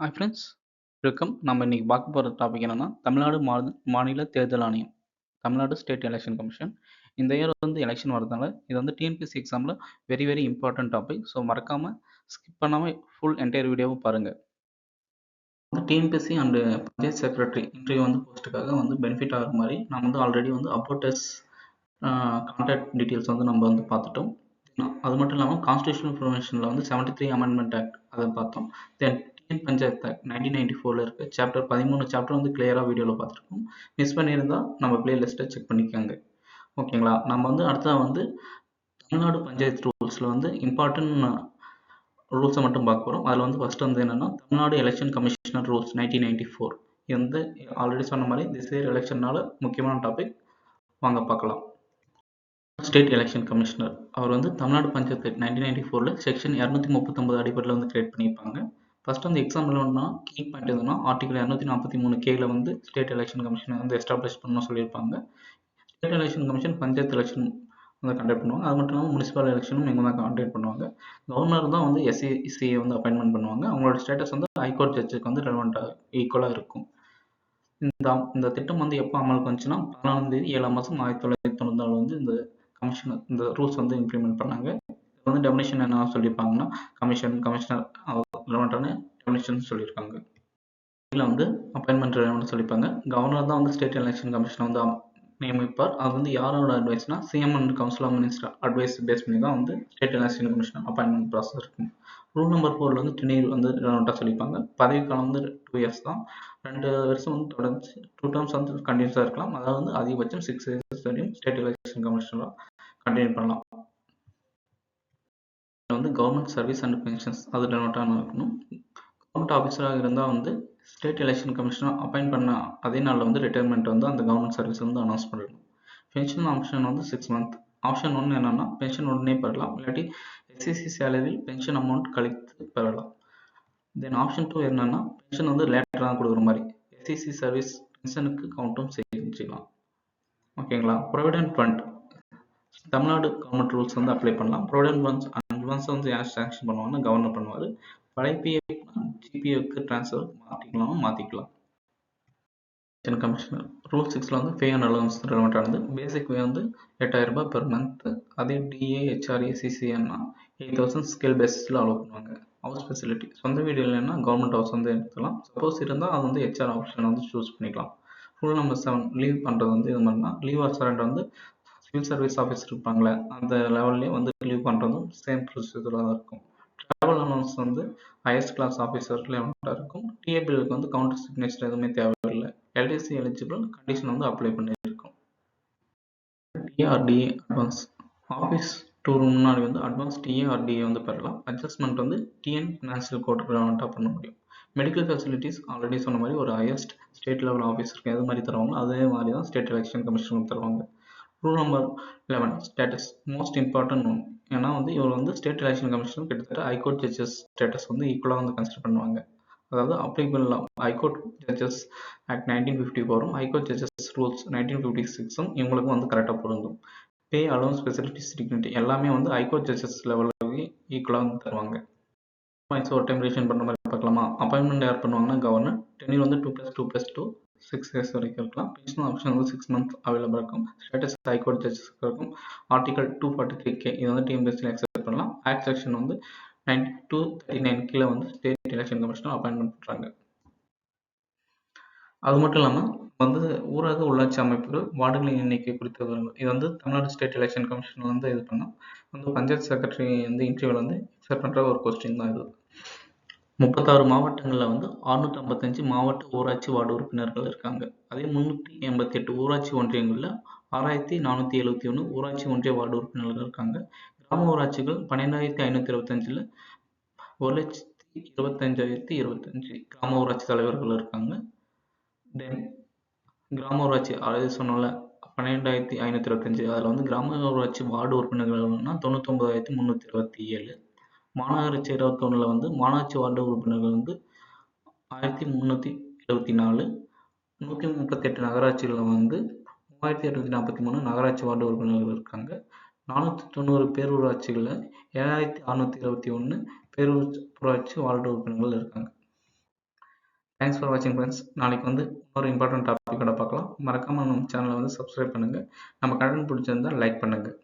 Hi friends welcome நம்ம இன்னைக்கு பார்க்க போகிற டாபிக் என்னன்னா தமிழ்நாடு மா- மாநில தேர்தல் ஆணையம் தமிழ்நாடு ஸ்டேட் எலெக்ஷன் கமிஷன் இந்த இயர் வந்து எலெக்ஷன் வரதுனால இது வந்து டிஎன்பிஎஸ்சி எக்ஸாமில் very very important topic so மறக்காமல் ஸ்கிப் பண்ணாமல் ஃபுல் என்டையர் வீடியோவும் பாருங்கள் TNPSC and panchayat secretary interview வந்து போஸ்ட்டுக்காக வந்து பெனிஃபிட் ஆகிற மாதிரி நம்ம வந்து ஆல்ரெடி வந்து அபோட்டஸ் கான்டாக்ட் டீட்டெயில்ஸ் வந்து நம்ம வந்து பார்த்துட்டோம். அது மட்டும் இல்லாமல் கான்ஸ்டியூஷன் இன்ஃபர்மேஷனில் வந்து செவன்டி த்ரீ அமெண்ட்மெண்ட் ஆக்ட் அதை பார்த்தோம். Then Indian panchayat act nineteen ninety ஃபோரில் இருக்க. சாப்டர் பதிமூணு சாப்டர் வந்து கிளியராக வீடியோவில் பார்த்துருக்கோம். மிஸ் பண்ணியிருந்தால் நம்ம பிளேலிஸ்ட்டை செக் பண்ணிக்கோங்க. ஓகேங்களா நம்ம வந்து அடுத்ததாக வந்து தமிழ்நாடு பஞ்சாயத்து ரூல்ஸில் வந்து இம்பார்ட்டன்ட் ரூல்ஸை மட்டும் பார்க்க போகிறோம் அதில் வந்து ஃபஸ்ட்டு வந்து என்னென்னா Tamil Nadu election commissioner rules nineteen ninety four இது வந்து ஆல்ரெடி சொன்ன மாதிரி திஸ் இயர் எலெக்ஷன்னால முக்கியமான டாபிக் வாங்க பார்க்கலாம். ஸ்டேட் எலெக்ஷன் கமிஷனர் அவர் வந்து தமிழ்நாடு பஞ்சாயத்து நைன்டீன் நைன்டி ஃபோரில் செக்ஷன் இரநூத்தி முப்பத்தொம்பது அடிப்படையில் வந்து கிரியேட் பண்ணியிருப்பாங்க. ஃபர்ஸ்ட் வந்து எக்ஸாம் எழுதணும்னா கீ பாயிண்ட் எதுனா ஆர்டிகல் இரநூத்தி நாற்பத்தி மூணு கேல வந்து ஸ்டேட் எலெக்ஷன் கமிஷனை வந்து எஸ்டாப்ளிஷ் பண்ணணும் சொல்லியிருப்பாங்க. State election commission panchayat election வந்து கண்டக்ட் பண்ணுவாங்க. அது மட்டும் இல்லாமல் முனிசிபல் எலெக்ஷனும் இவங்க தான் கண்டக்ட் பண்ணுவாங்க. கவர்னர் தான் வந்து எஸ்சிசியை வந்து அப்பாயின்மெண்ட் பண்ணுவாங்க. அவங்களோட ஸ்டேட்டஸ் வந்து ஹைகோர்ட் ஜட்ஜுக்கு வந்து ரெலவெண்ட்டாக ஈக்குவலாக இருக்கும். இந்த இந்த திட்டம் வந்து எப்போ அமலுக்கு வந்துச்சுன்னா பதினாலாம் தேதி ஏழாம் மாதம் ஆயிரத்தி தொள்ளாயிரத்தி தொண்ணூத்தாறு வந்து இந்த கமிஷன் இந்த ரூல்ஸ் வந்து இம்ப்ளிமெண்ட் பண்ணாங்க. வந்து டெபினேஷன் என்ன சொல்லியிருப்பாங்கன்னா கமிஷன் கமிஷனர் ரெலவெண்ட்டான டெபினேஷன் சொல்லியிருக்காங்க. இதில் வந்து அப்பாயின்மெண்ட் ரெலவெண்ட் சொல்லியிருப்பாங்க. கவர்னர் தான் வந்து ஸ்டேட் எலெக்ஷன் கமிஷனை வந்து நியமிப்பார். அது வந்து யாரோட அட்வைஸ்னா CM and council of minister advice base பண்ணி தான் வந்து state election commission appointment process இருக்கும். ரூல் நம்பர் ஃபோரில் வந்து டென் வந்து ரெலவெண்ட்டாக சொல்லியிருப்பாங்க. பதவி காலம் வந்து டூ இயர்ஸ் தான். ரெண்டு வருஷம் வந்து தொடர்ந்து டூ டேர்ம்ஸ் வந்து கண்டினியூஸாக இருக்கலாம். அதாவது வந்து அதிகபட்சம் சிக்ஸ் இயர்ஸ் வரையும் ஸ்டேட் எலெக்ஷன் கமிஷனில் கண்டினியூ பண்ணலாம். வந்து கவர்மெண்ட் சர்வீஸ் அண்ட் பென்ஷன்ஸ் அது ரெலவெண்ட்டாக இருக்கணும். கவர்மெண்ட் ஆஃபீஸராக இருந்தால் வந்து ஸ்டேட் எலெக்ஷன் கமிஷனாக அப்பாயின் பண்ண அதே நாளில் வந்து ரிட்டையர்மெண்ட் வந்து அந்த கவர்மெண்ட் சர்வீஸ் வந்து அனௌன்ஸ் பண்ணிடணும். பென்ஷன் ஆப்ஷன் வந்து சிக்ஸ் மந்த் ஆப்ஷன் ஒன்று என்னென்னா பென்ஷன் உடனே பெறலாம். இல்லாட்டி எஸ்சிசி சேலரியில் பென்ஷன் அமௌண்ட் கழித்து பெறலாம். தென் ஆப்ஷன் டூ என்னென்னா பென்ஷன் வந்து லேட்டராக கொடுக்குற மாதிரி. எஸ்சிசி சர்வீஸ் பென்ஷனுக்கு கவுண்ட்டும் செஞ்சுக்கலாம் ஓகேங்களா provident fund Tamil Nadu government rules வந்து அப்ளை பண்ணலாம். ப்ரொவிடென்ட் ஃபண்ட்ஸ் அட்வான்ஸாக வந்து யார் சாங்ஷன் பண்ணுவாங்கன்னா கவர்னர் பண்ணுவார். பழைய பிஎஃப் ஜிபிஎஃப்க்கு ட்ரான்ஸ்ஃபர் மாற்றிக்கலாம் மாற்றிக்கலாம் கமிஷனர் ரூல் சிக்ஸில் வந்து pay and allowance relevant basic pay வந்து எட்டாயிரம் ரூபாய் பெர் மந்த் அதே டிஏ ஹெச்ஆர்ஏ சிசிஎன்னா எயிட் தௌசண்ட் ஸ்கேல் பேசிஸில் அலோவ் பண்ணுவாங்க. ஹவுஸ் ஃபெசிலிட்டி சொந்த வீடு இல்லைன்னா கவர்மெண்ட் ஹவுஸ் வந்து எடுத்துக்கலாம். சப்போஸ் இருந்தால் அது வந்து ஹெச்ஆர் ஆப்ஷன் வந்து சூஸ் பண்ணிக்கலாம். ரூல் நம்பர் செவன் லீவ் பண்ணுறது வந்து இது மாதிரினா லீவ் ஆர் சரண்டர் வந்து சிவில் சர்வீஸ் ஆஃபீஸ் இருப்பாங்களே அந்த லெவல்லே வந்து லீவ் பண்ணுறதும் சேம் ப்ரொசீஜராக தான் இருக்கும். ட்ராவல் அலவன்ஸ் வந்து ஹையஸ்ட் கிளாஸ் ஆஃபீஸர் லெவல்ட்டாக இருக்கும். டிஏபிஎலுக்கு வந்து கவுண்டர் சிக்னேச்சர் எதுவுமே தேவையில்லை. எல்டிசி எலிஜிபிள் கண்டிஷன் வந்து அப்ளை பண்ணியிருக்கோம். டிஆர்டிஏ அட்வான்ஸ் ஆஃபீஸ் டூர் முன்னாடி வந்து அட்வான்ஸ் டிஏஆர்டிஏ வந்து பெறலாம். அட்ஜஸ்ட்மெண்ட் வந்து டிஎன் ஃபினான்ஷியல் கோட் ரெலவெண்ட்டாக பண்ண முடியும். மெடிக்கல் ஃபெசிலிட்டிஸ் ஆல்ரெடி சொன்ன மாதிரி ஒரு ஹையஸ்ட் ஸ்டேட் லெவல் ஆஃபீஸருக்கு எது மாதிரி தருவாங்க அதே மாதிரி தான் ஸ்டேட் எலெக்ஷன் கமிஷனுக்கு தருவாங்க. Rule number eleven status most important one ஏன்னா வந்து இவர் வந்து ஸ்டேட் எலெக்ஷன் கமிஷன் கிட்டத்தட்ட ஹைகோர்ட் ஜட்ஜஸ் ஸ்டேட்டஸ் வந்து ஈக்குவலாக வந்து கன்சிடர் பண்ணுவாங்க. அதாவது applicable high court judges act nineteen fifty ஃபோரும் high court judges rules nineteen fifty சிக்ஸும் இவங்களுக்கும் வந்து கரெக்டாக பொருந்தும். பே அலோன் ஃபெசிலிட்டிஸ் டிக்னிட்டி எல்லாமே வந்து ஹைகோர்ட் ஜட்ஜஸ் லெவலுக்கு ஈக்குவலாக வந்து தருவாங்க. பாயிண்ட்ஸ் ஒரு டைம் ரிவிஷன் பண்ணுற மாதிரி பார்க்கலாமா? அப்பாயின்மெண்ட் யார் பண்ணுவாங்கன்னா கவர்னர் டென்னில் வந்து two plus two plus two six years வரைக்கும் இருக்கலாம். பென்ஷன் ஆப்ஷன் வந்து சிக்ஸ் மந்த் அவைலபிள் இருக்கும். ஸ்டேட்டஸ் ஹைகோர்ட் ஜட்ஜஸ் இருக்கும். Article two forty three K இது வந்து டிஎம்பிஎஸ்சியில் அக்செப்ட் பண்ணலாம். ஆக்ட் செக்ஷன் வந்து நைன் டூ தேர்ட்டி நைன் கீழே வந்து ஸ்டேட் எலெக்ஷன் கமிஷனர் அப்பாயின்மெண்ட் பண்ணுறாங்க அது மட்டும் இல்லாமல் வந்து ஊரக உள்ளாட்சி அமைப்புகள் வார்டுகளின் எண்ணிக்கை குறித்த விவரங்கள். இது வந்து தமிழ்நாடு ஸ்டேட் எலெக்ஷன் கமிஷன் வந்து இது பண்ணால் வந்து பஞ்சாயத்து செக்ரட்டரி வந்து இன்டர்வியூவில் வந்து அக்செப்ட் பண்ணுற ஒரு கொஸ்டின் தான் இது. முப்பத்தாறு மாவட்டங்களில் வந்து அறுநூத்தி ஐம்பத்தஞ்சு மாவட்ட ஊராட்சி வார்டு உறுப்பினர்கள் இருக்காங்க. அதே முந்நூற்றி எண்பத்தி எட்டு ஊராட்சி ஒன்றியங்களில் ஆறாயிரத்தி நானூற்றி எழுபத்தி ஒன்று ஊராட்சி ஒன்றிய வார்டு உறுப்பினர்கள் இருக்காங்க. கிராம ஊராட்சிகள் பன்னெண்டாயிரத்தி ஐநூற்றி இருபத்தஞ்சில் ஒரு லட்சத்தி இருபத்தஞ்சாயிரத்தி இருபத்தஞ்சி கிராம ஊராட்சி தலைவர்கள் இருக்காங்க. தென் கிராம ஊராட்சி அதாவது சொன்னோம்ல பன்னெண்டாயிரத்தி ஐநூற்றி இருபத்தஞ்சி அதில் வந்து கிராம ஊராட்சி வார்டு உறுப்பினர்கள்னா தொண்ணூத்தொம்பதாயிரத்தி முந்நூற்றி இருபத்தி ஏழு. மாநகராட்சி இருபத்தி ஒன்றில் வந்து மாநகராட்சி வார்டு உறுப்பினர்கள் வந்து ஆயிரத்தி முந்நூற்றி எழுபத்தி நாலு நூற்றி முப்பத்தெட்டு நகராட்சிகளில் வந்து மூவாயிரத்தி இரநூத்தி நாற்பத்தி மூணு நகராட்சி வார்டு உறுப்பினர்கள் இருக்காங்க. நானூற்றி தொண்ணூறு பேரூராட்சிகளில் ஏழாயிரத்தி அறநூற்றி இருபத்தி ஒன்று பேரூராட்சி வார்டு உறுப்பினர்கள் இருக்காங்க. தேங்க்ஸ் ஃபார் வாட்சிங் ஃப்ரெண்ட்ஸ் நாளைக்கு வந்து ஒரு இம்பார்ட்டன்ட் டாப்பிக்கோட பார்க்கலாம். மறக்காமல் நம்ம சேனலை வந்து சப்ஸ்கிரைப் பண்ணுங்கள் நம்ம கடன் பிடிச்சிருந்தா லைக் பண்ணுங்கள்